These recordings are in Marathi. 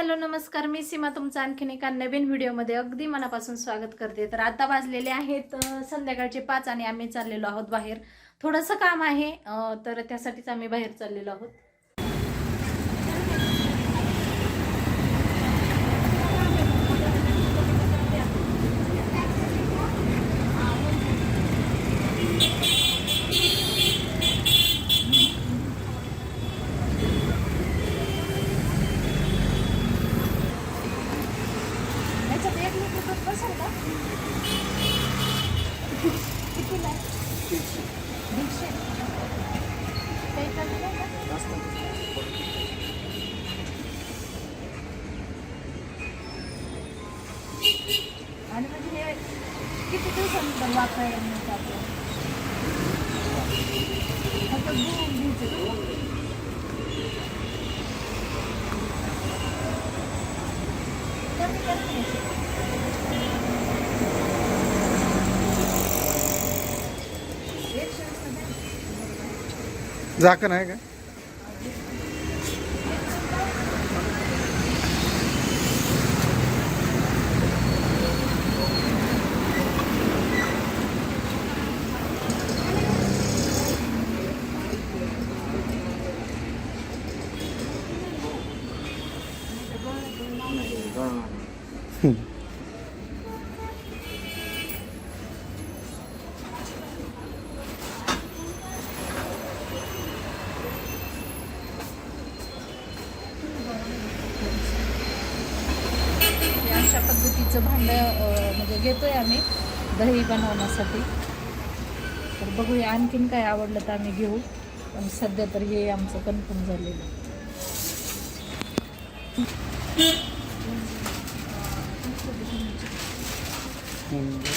हॅलो नमस्कार. मी सीमा तुमचं आणखीन एका नवीन व्हिडिओमध्ये अगदी मनापासून स्वागत करते. तर आता वाजलेले आहेत संध्याकाळचे पाच आणि आम्ही चाललेलो आहोत बाहेर. थोडंसं काम आहे तर त्यासाठीच आम्ही बाहेर चाललेलो आहोत याच्यात एक लिटर दूध बसेल का कितीला आहे? दीडशे काही कमी नाही का? आणि म्हणजे हे किती दिवसानंतर वापरायला मिळतं आपल्याला फक्त दूध घ्यायचं का? कमी करा ना याच्यात. एकशे वीसला द्या. झाकण आहे का? हे अशा पद्धतीचं भांडं म्हणजे घेतो आहे आम्ही दही बनवण्यासाठी. तर बघूया आणखीन काय आवडलं तर आम्ही घेऊ. पण सध्या तर हे आमचं कन्फर्म झालेलं कोणते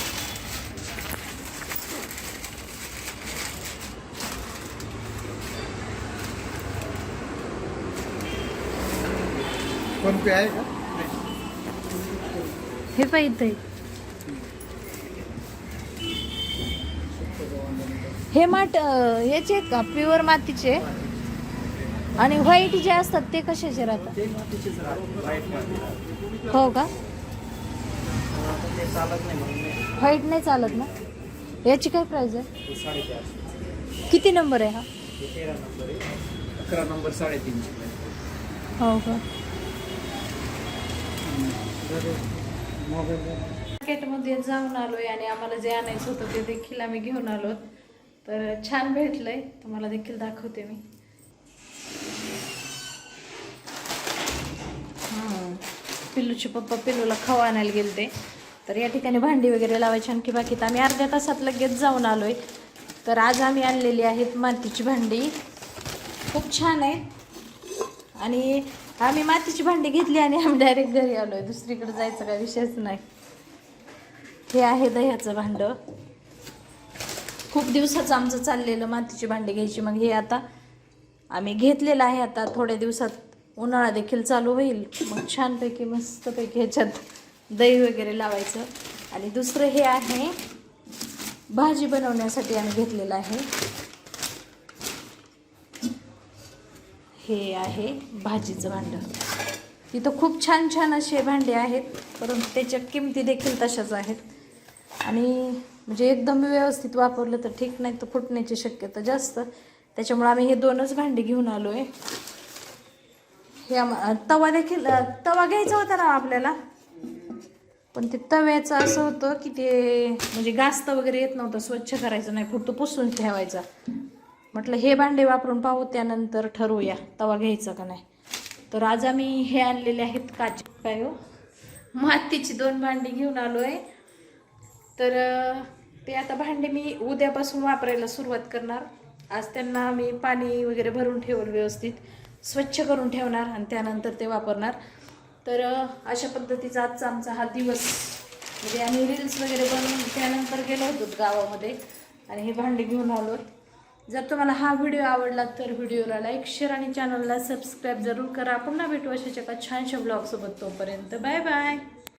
फोन पे आहे का? हे पाहिजे हे माठ याचे आहेत का प्युअर मातीचे आणि व्हाईट जे असतात ते कशाचे राहतात? हो का? व्हाईट नाही चालत ना? याची काय प्राइस आहे? किती नंबर आहे हा? अकरा नंबर साडेतीनशे. हो का? मार्केटमध्ये जाऊन आलोय आणि आम्हाला जे आणायचं होतं ते देखील आम्ही घेऊन आलो तर छान भेटलंय. तुम्हाला देखील दाखवते मी. पिल्लूचे पप्पा पिल्लूला खवा आणायला गेलते. तर या ठिकाणी भांडी वगैरे लावायची आणखी बाकी तर आम्ही अर्ध्या तासात लगेच जाऊन आलोय. तर आज आम्ही आणलेली आहेत मातीची भांडी. खूप छान आहे आणि आम्ही मातीची भांडी घेतली आणि आम्ही डायरेक्ट घरी आलोय. दुसरीकडे जायचं काय विषयच नाही. हे आहे दह्याचं भांडं. खूप दिवसाचं आमचं चाललेलं मातीची भांडी घ्यायची. मग हे आता आम्ही घेतलेलं आहे. आता थोड्या दिवसात उन्हाळा देखील चालू होईल. मग छानपैकी मस्तपैकी ह्याच्यात दही वगैरे लावायचं. आणि दुसरं हे आहे भाजी बनवण्यासाठी आम्ही घेतलेलं आहे. हे आहे भाजीचं भांडं. तिथं खूप छान छान असे भांडे आहेत परंतु त्याच्या किमती देखील तशाच आहेत. आणि म्हणजे एकदम व्यवस्थित वापरलं तर ठीक नाही तर फुटण्याची शक्यता जास्त. त्याच्यामुळे आम्ही हे दोनच भांडी घेऊन आलो आहे हे आम- तवा देखील तवा घ्यायचा होता ना आपल्याला? पण ते तव्याचं असं होतं की ते म्हणजे गास्त वगैरे येत नव्हतं स्वच्छ करायचं नाही फक्त पुसून ठेवायचा. म्हटलं हे भांडे वापरून पाहू त्यानंतर ठरवूया. तवा घ्यायचा का नाही? तर आज आम्ही हे आणलेले आहेत काचे. काय हो? मातीची दोन भांडी घेऊन आलो आहे तर ते आता भांडे मी उद्यापासून वापरायला सुरुवात करणार. आज त्यांना मी पाणी वगैरे भरून ठेवलं व्यवस्थित स्वच्छ करून ठेवणार आणि त्यानंतर ते वापरणार. तर अशा पद्धतीचा आजचा आमचा हा दिवस. म्हणजे आम्ही रील्स वगैरे बनवून त्यानंतर गेलो होतो गावामध्ये आणि हे भांडे घेऊन आलो जर तुम्हाला हा व्हिडिओ आवडला तर व्हिडिओला लाईक शेअर आणि चॅनलला सबस्क्राईब जरूर करा. पुन्हा भेटू अशाच्या एका छानशा ब्लॉगसोबत तोपर्यंत. Bye bye.